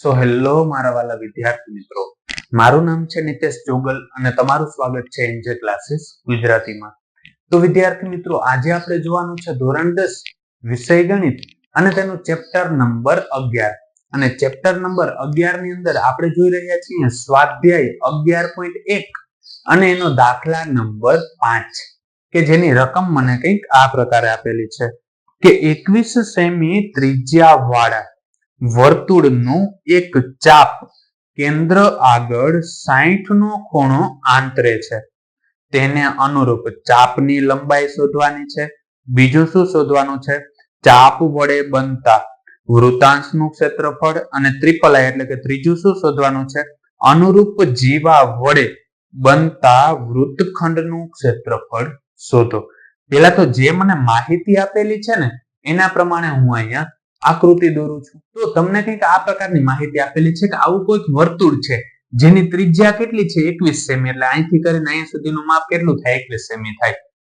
So hello મારા વાલા વિદ્યાર્થી મિત્રો. મારું નામ છે નિતેશ જોગલ અને તમારું સ્વાગત છે એનજે ક્લાસીસ ગુજરાતીમાં. તો વિદ્યાર્થી મિત્રો, આજે આપણે જોવાનું છે ધોરણ દસ, વિષય ગણિત અને તેનું ચેપ્ટર નંબર અગિયાર. અને ચેપ્ટર નંબર અગિયારની અંદર આપણે જોઈ રહ્યા છીએ સ્વાધ્યાય અગિયાર પોઈન્ટ એક અને એનો દાખલા નંબર પાંચ, કે જેની રકમ મને કંઈક આ પ્રકારે આપેલી છે કે એકવીસ સેમી ત્રિજ્યા વાળા વર્તુળનું એક ચાપ કેન્દ્ર આગળ સાઠ નો ખૂણો આંતરે છે. તેને અનુરૂપ ચાપની લંબાઈ શોધવાની છે. બીજું શું શોધવાનું છે? ચાપ વડે બનતા વૃતાંશનું ક્ષેત્રફળ અને ત્રિપલાય એટલે કે ત્રીજું શું શોધવાનું છે? અનુરૂપ જીવા વડે બનતા વૃત્તખંડનું ક્ષેત્રફળ શોધો. પેલા તો જે મને માહિતી આપેલી છે ને, એના પ્રમાણે હું અહીંયા આકૃતિ દોરું છું. તો તમને કંઈક આ પ્રકારની માહિતી આપેલી છે કે આવું કોઈક વર્તુળ છે. જેની ત્રિજ્યા કેટલી છે? એકવીસ સેમી. એટલે અહીંથી કરીને અહીંયા સુધીનું માપ કેટલું થાય? એકવીસ સેમી થાય.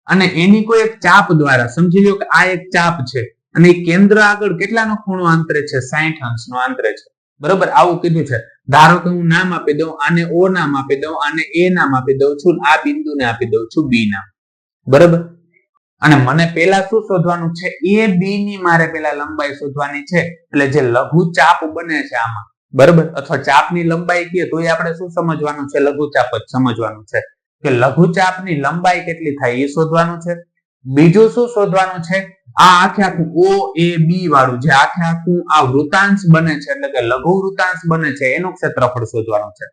અને એની કોઈ એક ચાપ દ્વારા, સમજી લો કે આ એક ચાપ છે. અને કેન્દ્ર આગળ કેટલાનો ખૂણો આંતરે છે? સાઠ અંશનો આંતરે છે. બરોબર? આવું કીધું છે. ધારો કે હું નામ આપી દઉં, આને ઓ નામ આપી દઉં, આને એ નામ આપી દઉં છું, આ બિંદુને આપી દઉં છું, બી નામ. બરોબર? અને મને પેલા શું શોધવાનું છે? એ બી ની મારે પેલા લંબાઈ શોધવાની છે. એટલે જે લઘુ ચાપ બને છે આમાં, બરોબર? અથવા ચાપની લંબાઈ કહીએ તો એ આપણે શું સમજવાનું છે? લઘુ જ સમજવાનું છે. કે લઘુ ચાપની લંબાઈ કેટલી થાય એ શોધવાનું છે. બીજું શું શોધવાનું છે? આ આખે આખું ઓ, એ, બી વાળું જે આખે આખું આ વૃતાંશ બને છે, એટલે કે લઘુ વૃતાંશ બને છે, એનું ક્ષેત્રફળ શોધવાનું છે.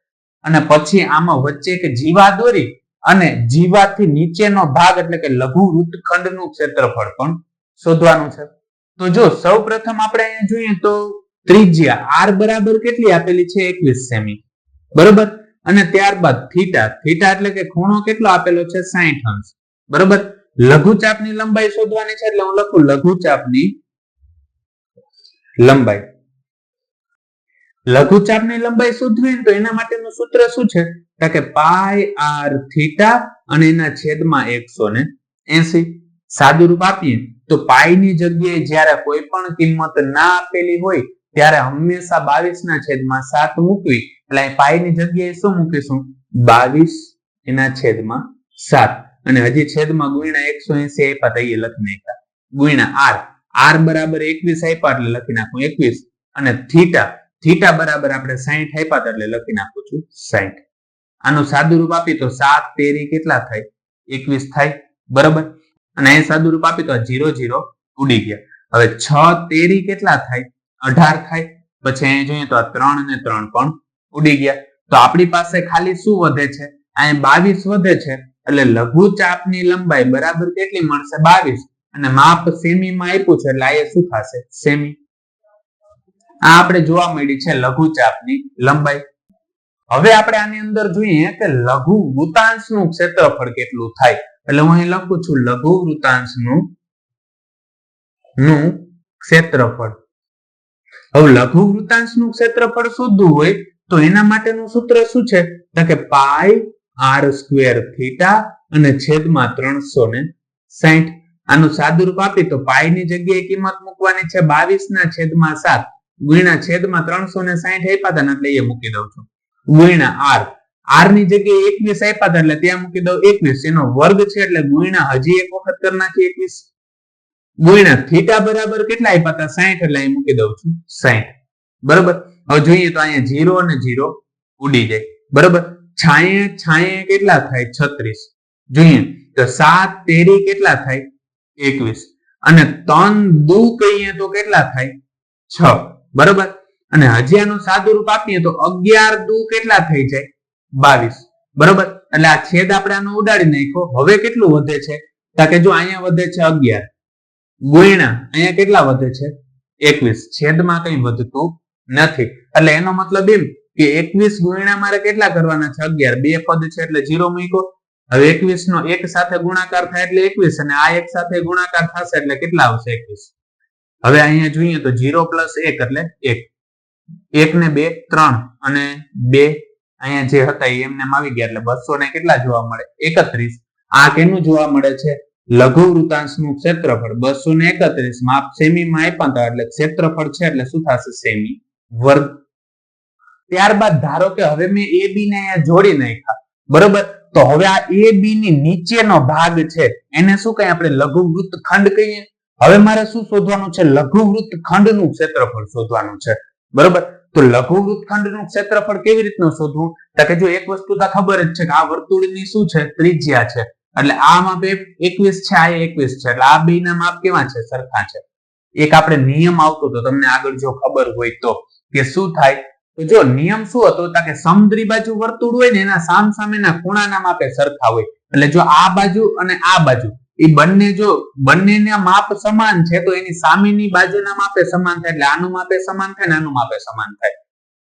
અને પછી આમાં વચ્ચે કે જીવા દોરી અને જીવાથી નીચેનો ભાગ એટલે કે લઘુ વૃત્તખંડનું ક્ષેત્રફળ પણ શોધવાનું છે. તો જો સૌ પ્રથમ આપણે અહીંયા જોઈએ તો ત્રિજ્યા આર બરાબર કેટલી આપેલી છે? એકવીસ સેમી. બરોબર? અને ત્યારબાદ થીટા. થીટા એટલે કે ખૂણો કેટલો આપેલો છે? સાહીઠ અંશ. બરોબર? લઘુચાપની લંબાઈ શોધવાની છે એટલે હું લખું લઘુચાપની લંબાઈ. લઘુચાપની લંબાઈ શોધવી તો એના માટેનું સૂત્ર શું છે? કે પાય આર થીટા અને એના છેદમાં એકસો ને એસી. સાદું રૂપ આપીએ તો પાયની જગ્યાએ જ્યારે કોઈ પણ કિંમત ના આપેલી હોય, ત્યારે હંમેશા બાવીસ ના છેદમાં સાત મૂકવી. એટલે પાયની જગ્યાએ શું મૂકીશું? બાવીસ એના છેદમાં સાત. અને હજી છેદમાં ગુણ્યા એકસો એસી આપ્યા તો એ લખી નાખ્યા. ગુણ્યા આર. આર બરાબર એકવીસ આપ્યા એટલે લખી નાખું એકવીસ. અને થીટા. થીટા બરાબર આપણે સાહીઠ આપ્યા એટલે લખી નાખું છું સાહીઠ આનું સાદું રૂપ આપી તો સાત, તેરી કેટલા થાય? એકવીસ થાય. બરાબર? અને અહીં સાદું રૂપ આપી તો જીરો જીરો ઉડી ગયા. હવે છ, તેરી કેટલા થાય? અઢાર થાય. પછી અહીં જોઈએ તો ત્રણ અને ત્રણ પણ ઉડી ગયા. તો આપણી પાસે ખાલી શું વધે છે? અહીં બાવીસ વધે છે. એટલે લઘુ ચાપની લંબાઈ બરાબર કેટલી મળશે? બાવીસ. અને માપ સેમી માં આપ્યું છે, એટલે આ શું થશે? સેમી. આ આપણે જોવા મળી છે લઘુ ચાપની લંબાઈ. હવે આપણે આની અંદર જોઈએ કે લઘુ વૃતાંશનું ક્ષેત્રફળ કેટલું થાય? એટલે હું અહીં લખું છું, લઘુ વૃતાંશનું નું ક્ષેત્રફળ. હવે લઘુ વૃતાંશનું ક્ષેત્રફળ શોધવું હોય તો એના માટેનું સૂત્ર શું છે? તો કે પાઈ આર સ્ક્વેર થીટા અને છેદમાં ત્રણસો ને સાહીઠ આનું સાદુરૂપ આપી તો પાઈ ની જગ્યાએ કિંમત મૂકવાની છે બાવીસ ના છેદમાં સાત. ગુણ્યા છેદમાં ત્રણસો ને સાહીઠ આપ્યા હતા એટલે એ મૂકી દઉં છું. ગુણ્યા આર. આરની જગ્યાએ એકવીસ આપ્યા એટલે ત્યાં મૂકી દઉં એકવીસ. એનો વર્ગ છે એટલે ગુણ્યા હજી એક વખત કરી નાખી એકવીસ. ગુણ્યા થીટા બરાબર કેટલા આપ્યા હતા? સાહીઠ એટલે અહીં મૂકી દઉં છું. સાહીઠ બરાબર? હવે જોઈએ તો અહીંયા જીરો અને જીરો ઉડી જાય. બરોબર? છાયે છાયે કેટલા થાય? છત્રીસ. જોઈએ. તો સાત તેરી કેટલા થાય? એકવીસ. અને ત્રણ દુ કહીએ તો કેટલા થાય? છ. બરોબર? અને હજી આનું સાદું રૂપ આપીએ તો અગિયાર દુ કેટલા થઈ જાય? બાવીસ. બરોબર? એટલે આ છેદ આપણે આનો ઉડાડી નાખ્યો. હવે કેટલું વધે છે? કારણ કે જો અહીંયા વધે છે અગિયાર. ગુણ્યા અહીંયા કેટલા વધે છે? એકવીસ. છેદમાં કઈ વધતું નથી. એટલે એનો મતલબ એમ કે એકવીસ ગુણ્યા મારે કેટલા કરવાના છે? અગિયાર. બે પદ છે એટલે જીરો મૂકો હવે એકવીસ નો એક સાથે ગુણાકાર થાય એટલે એકવીસ અને આ એક સાથે ગુણાકાર થશે એટલે કેટલા આવશે એકવીસ? હવે અહીંયા જોઈએ તો જીરો પ્લસ એક એટલે એક. એક ને બે, ત્રણ અને બે અહીંયા જે હતા એમને આવી ગયા એટલે બસો ને કેટલા જોવા મળે? એકત્રીસ. આ કેનું જોવા મળે છે? લઘુ વૃતાંશનું ક્ષેત્રફળ. બસો ને એકત્રીસ. માપ સેમી માં આપ્યા હતા એટલે ક્ષેત્રફળ છે એટલે શું થશે? સેમી વર્ગ. ત્યારબાદ ધારો કે હવે મેં એ બી ને અહીંયા જોડી નાખ્યા. બરોબર? તો હવે આ એ બી ની નીચેનો ભાગ છે. એને શું કહીએ આપણે? લઘુવૃત્ત ખંડ કહીએ. હવે મારે શું શોધવાનું છે? લઘુવૃત્ત ખંડનું ક્ષેત્રફળ શોધવાનું છે. બરોબર? તો લઘુવૃત્ત ખંડનું ક્ષેત્રફળ કેવી રીતનું શોધવું? તો કે જો એક વસ્તુ તો ખબર જ છે કે આ વર્તુળની શું છે? ત્રિજ્યા છે. એટલે આ માપ એકવીસ છે, આ એકવીસ છે. એટલે આ બે ના માપ કેવા છે? સરખા છે. એક આપણે નિયમ આવતો તો તમને આગળ જો ખબર હોય તો. કે શું થાય? તો જો નિયમ શું હતો? તો કે સમદ્રી બાજુ વર્તુળ હોય ને એના સામ સામેના ખૂણાના માપે સરખા હોય. એટલે જો આ બાજુ અને આ બાજુ એ બંને જો, બંનેના માપ સમાન છે, તો એની સામેની બાજુના માપે સમાન થાય, એટલે આનું માપે સમાન થાય આનું માપે સમાન થાય.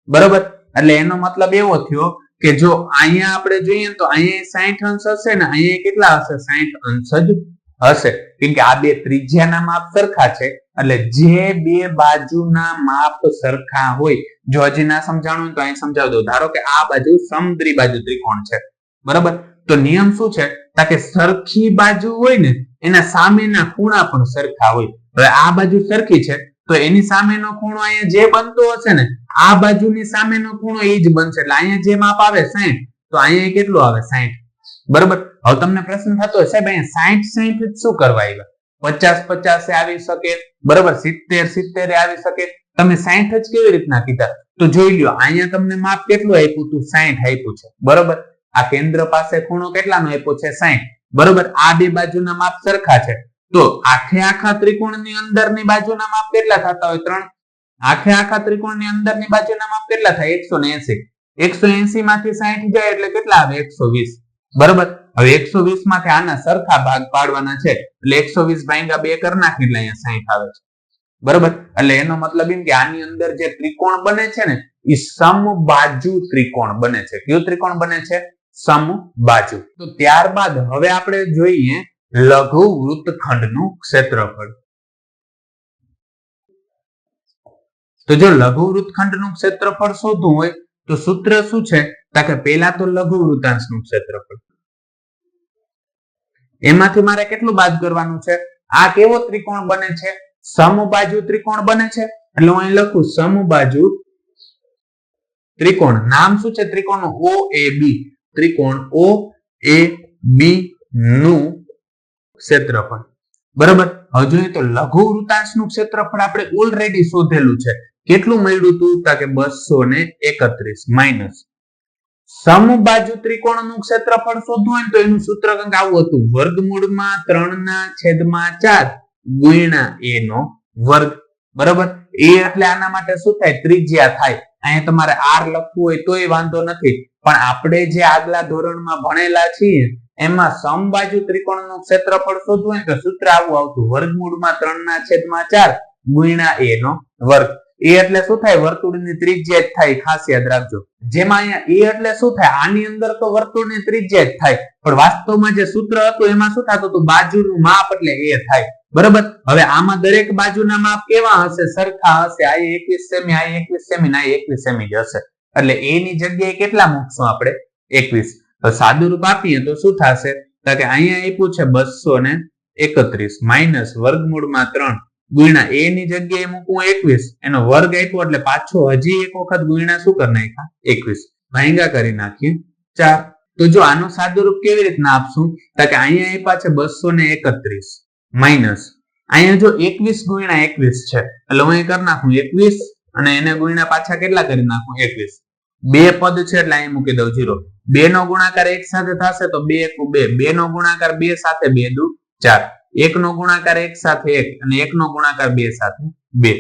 બરોબર? એટલે એનો મતલબ એવો થયો કે જો અહીંયા આપણે જોઈએ તો અહીંયા સાહીઠ અંશ હશે ને અહીંયા કેટલા હશે? સાહીઠ અંશ જ હશે. કેમ કે આ બે ત્રિજ્યાના માપ સરખા છે, એટલે જે બે બાજુના માપ સરખા હોય, જો હજી ના સમજાણું તો અહીં સમજાવી દો. ધારો કે આ બાજુ સમદ્રી બાજુ ત્રિકોણ છે. બરાબર? તો નિયમ શું છે? કે સરખી બાજુ હોય ને, એના સામેના ખૂણા પણ સરખા હોય. હવે આ બાજુ સરખી છે, તો એની સામેનો ખૂણો અહીંયા જે બનતો હશે ને, આ બાજુની સામેનો ખૂણો એ જ બનશે. એટલે અહીંયા જે માપ આવે સાઈઠ, તો અહીંયા કેટલું આવે? સાઈઠ. બરોબર? હવે તમને પ્રશ્ન થતો હશે, સાહેબ, અહીંયા સાહીઠ સાઈઠ શું કરવા આવ્યા? પચાસ પચાસ આવી શકે? બરોબર? સિત્તેર સિત્તેર આવી શકે? તમે સાઈઠ જ કેવી રીતના કીધા? તો જોઈ લ્યો, અહીંયા તમને માપ કેટલું આપ્યું તું? સાઈઠ આપ્યું છે. બરોબર? આ કેન્દ્ર પાસે ખૂણો કેટલાનો આપ્યો છે સાહીઠ બરોબર? આ બે બાજુના માપ સરખા છે. તો આખે આખા ત્રિકોણની અંદરની બાજુના માપ કેટલા થતા હોય? ત્રણ. આખે આખા ત્રિકોણની અંદરની બાજુના માપ કેટલા થાય? એકસો ને એસી. એકસો એસી માંથી સાહીઠ જાય એટલે કેટલા આવે? એકસો વીસ. બરોબર? હવે એકસો વીસમાંથી આના સરખા ભાગ પાડવાના છે. એટલે એકસો વીસ ભાંગા બે કરી નાખી એટલે અહીંયા સાહીઠ આવે છે. બરોબર? એટલે એનો મતલબ એમ કે આની અંદર જે ત્રિકોણ બને છે ને એ સમબાજુ ત્રિકોણ બને છે. કયું ત્રિકોણ બને છે? સમબાજુ. તો ત્યારબાદ હવે આપણે જોઈએ લઘુ વૃત્તખંડનું ક્ષેત્રફળ. તો જો લઘુ વૃત્તખંડનું ક્ષેત્રફળ શોધવું હોય, તો સૂત્ર શું છે? કે પહેલા તો લઘુ વૃત્તાંશનું ક્ષેત્રફળ. એમાંથી મારે કેટલું બાદ કરવાનું છે? આ કેવો ત્રિકોણ બને છે? સમબાજુ ત્રિકોણ બને છે? એટલે હું અહીં લખું, સમબાજુ ત્રિકોણ. નામ શું છે ત્રિકોણ ઓ એ બી ત્રિકોણ ઓ, એ, બી, નું ક્ષેત્રફળ. બરાબર? હવે જોઈએ તો લઘુ વૃતાંશનું ક્ષેત્રફળ આપણે ઓલરેડી શોધેલું છે. કેટલું મળ્યું હતું કે બસો ને એકત્રીસ માઇનસ સમબાજુ ત્રિકોણનું ક્ષેત્રફળ શોધવું હોય તો એનું સૂત્ર કંઈક આવું હતું. વર્ગમૂળમાં ત્રણ ના છેદમાં ચાર ગુણ્યા એ નો વર્ગ. બરાબર? એ એટલે આના માટે શું થાય? ત્રિજ્યા થાય. અહીંયા તમારે આર લખવું હોય તોય વાંધો નથી. પણ આપણે જે આગલા ધોરણમાં ભણેલા છીએ, એમાં સમબાજુ ત્રિકોણનું ક્ષેત્રફળ શોધવું હોય સૂત્ર આવું આવતું. વર્ગમૂળમાં ત્રણ ના છેદમાં ચાર, ગુણ્યા એ નો વર્ગ. એ એટલે શું થાય? વર્તુળની ત્રિજ્યા જ થાય. ખાસ યાદ રાખજો. જેમાં અહીંયા એ એટલે શું થાય? આની અંદર તો વર્તુળની ત્રિજ્યા જ થાય. પણ વાસ્તવમાં જે સૂત્ર હતું, એમાં શું થતું હતું? બાજુનું માપ એટલે એ થાય. બરાબર? હવે આમાં દરેક બાજુના માપ કેવા હશે? સરખા હશે. આ એકવીસ સેમી, આ એકવીસ સેમી આ એકવીસ સેમી જ હશે. એટલે એની જગ્યાએ કેટલા મૂકશું આપણે? એકવીસ. તો સાદું રૂપ આપીએ તો શું થશે? તો કે અહીંયા આપ્યું છે બસો ને એકત્રીસ. માઇનસ વર્ગમૂળમાં ત્રણ. ગુણ્યા એ ની જગ્યાએ મૂકવું એકવીસ. એનો વર્ગ આપ્યો એટલે પાછો હજી એક વખત ગુણ્યા શું કરી નાખ્યા? એકવીસ. ભાંગા કરી નાખીએ. ચાર. તો જો આનું સાદું રૂપ કેવી રીતના આપશું? તો કે અહીંયા આપ્યા છે બસો ને એકત્રીસ. માઇનસ. અહીંયા જો એકવીસ ગુણ્યા એકવીસ છે, એટલે હું કરી નાખું એકવીસ. અને એને ગુણ્યા પાછા કેટલા કરી નાખું? એકવીસ. બે પદ છે એટલે અહીં મૂકી દઉં જીરો બે નો ગુણાકાર એક સાથે થશે તો બે એક બે. બે નો ગુણાકાર બે સાથે બે દુ ચાર. એક નો ગુણાકાર એક સાથે એક અને એક નો ગુણાકાર બે સાથે બે.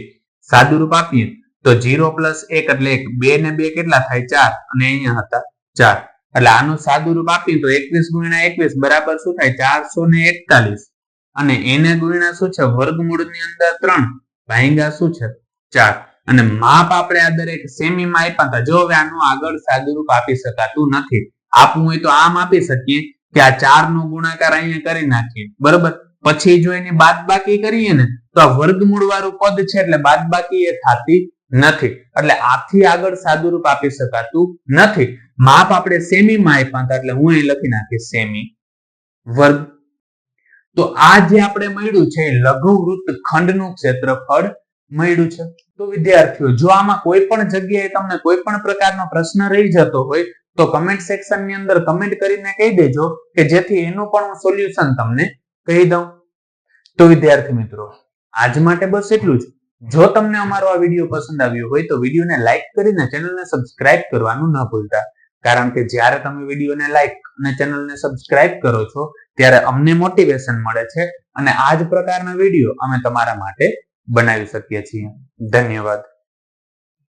સાદું રૂપ આપીએ તો જીરો પ્લસ એક એટલે એક. બે ને બે કેટલા થાય? ચાર. અને અહીંયા હતા ચાર. એટલે આનું સાદું રૂપ આપીએ તો એકવીસ ગુણ્યા એકવીસ બરાબર શું થાય? ચારસો ને એકતાલીસ. અને એને ગુણ્યા શું છે? વર્ગમૂળની અંદર ત્રણ. ભાંગા શું છે? ચાર. અને માપ આપણે આ દરેક સેમીમાં આપ્યા હતા. જો હવે આનું આગળ સાદુરૂપ આપી શકાતું નથી, આપવું હોય તો આમ આપી શકીએ કે આ ચાર નો ગુણાકાર અહીંયા કરી નાખીએ. બરોબર? પછી જો એની બાદ બાકી કરીએ ને, તો આ વર્ગમૂળ વાળું પદ છે એટલે બાદ બાકી એ થતી નથી. એટલે આથી આગળ સાદુરૂપ આપી શકાતું નથી. માપ આપણે સેમીમાં આપ્યા હતા એટલે હું અહીં લખી નાખીશ સેમી વર્ગ. તો આ જે આપણે મળ્યું છે લઘુવૃત્ત ખંડનું ક્ષેત્રફળ મળ્યું છે. તો વિદ્યાર્થીઓ, જો આમાં કોઈ પણ જગ્યાએ તમને કોઈ પણ પ્રકારનો પ્રશ્ન રહી જતો હોય, તો કમેન્ટ સેક્શનની અંદર કમેન્ટ કરીને કહી દેજો કે જેથી એનું પણ હું સોલ્યુશન તમને કહી દઉં. તો વિદ્યાર્થી મિત્રો, આજ માટે બસ એટલું જ. જો તમને અમારો આ વીડિયો પસંદ આવ્યો હોય, તો વિડીયોને લાઇક કરીને ચેનલને સબસ્ક્રાઇબ કરવાનું ન ભૂલતા. કારણ કે જ્યારે તમે વિડીયોને લાઇક અને ચેનલને સબસ્ક્રાઇબ કરો છો, ત્યારે અમને મોટિવેશન મળે છે અને આ જ પ્રકારના વીડિયો અમે તમારા માટે બનાવી શકીએ છીએ. ધન્યવાદ.